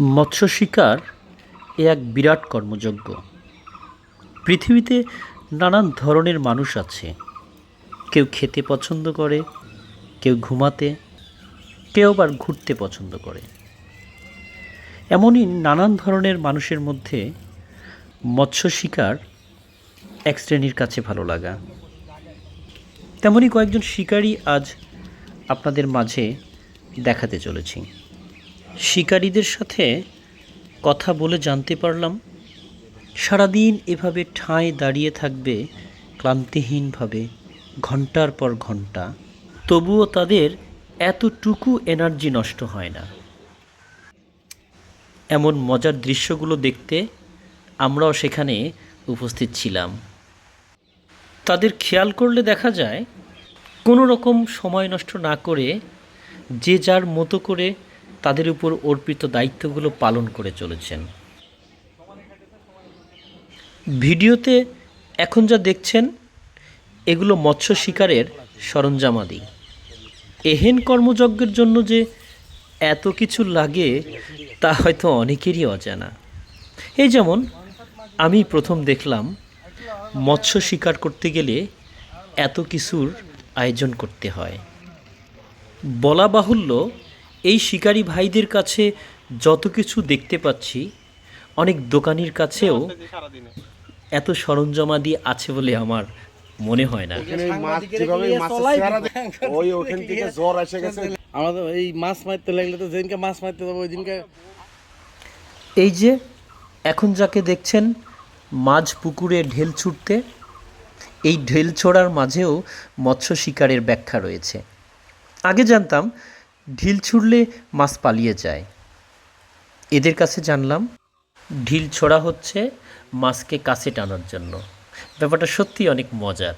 মৎস্য শিকার এ এক বিরাট কর্মযজ্ঞ। পৃথিবীতে নানান ধরনের মানুষ আছে। কেউ খেতে পছন্দ করে, কেউ ঘুমাতে, কেউ আবার ঘুরতে পছন্দ করে। এমনই নানান ধরনের মানুষের মধ্যে মৎস্য শিকার এক শ্রেণির কাছে ভালো লাগা। তেমনই কয়েকজন শিকারী আজ আপনাদের মাঝে দেখাতে চলেছি। শিকারীদের সাথে কথা বলে জানতে পারলাম, সারাদিন এভাবে ঠাঁই দাঁড়িয়ে থাকবে ক্লান্তিহীনভাবে, ঘণ্টার পর ঘণ্টা। তবুও তাদের এতটুকু এনার্জি নষ্ট হয় না। এমন মজার দৃশ্যগুলো দেখতে আমরাও সেখানে উপস্থিত ছিলাম। তাদের খেয়াল করলে দেখা যায়, কোনো রকম সময় নষ্ট না করে যে যার মতো করে তাদের উপর অর্পিত দায়িত্বগুলো পালন করে চলেছেন। ভিডিওতে এখন যা দেখছেন, এগুলো মৎস্য শিকারের সরঞ্জামাদি এহেন কর্মযজ্ঞের জন্য যে এত কিছু লাগে, তা হয়তো অনেকেরই অজানা। এই যেমন, আমি প্রথম দেখলাম, মৎস্য শিকার করতে গেলে এত কিছুর আয়োজন করতে হয়। বলা বাহুল্য এই শিকারী ভাইদের কাছে যত কিছু দেখতে পাচ্ছি অনেক দোকানির কাছেও এত সরঞ্জামাদি আছে বলে আমার মনে হয় না। এখানে মাছ যেভাবে মাছের চেহারা দেখ- ওই ওখান থেকে জ্বর এসে গেছে। আমাদের এই মাছ মারতে লাগলে তো যেদিনকে মাছ মারতে যাব ওই দিনকে এই যে এখন যাকে দেখছেন মাঝ পুকুরে ঢেল ছুটতে এই ঢেল ছোড়ার মাঝেও মৎস্য শিকারের ব্যাখ্যা রয়েছে। আগে জানতাম ঢিল ছুড়লে মাছ পালিয়ে যায়। এদের কাছে জানলাম, ঢিল ছোড়া হচ্ছে মাছকে কাছে টানার জন্য। ব্যাপারটা সত্যি অনেক মজার।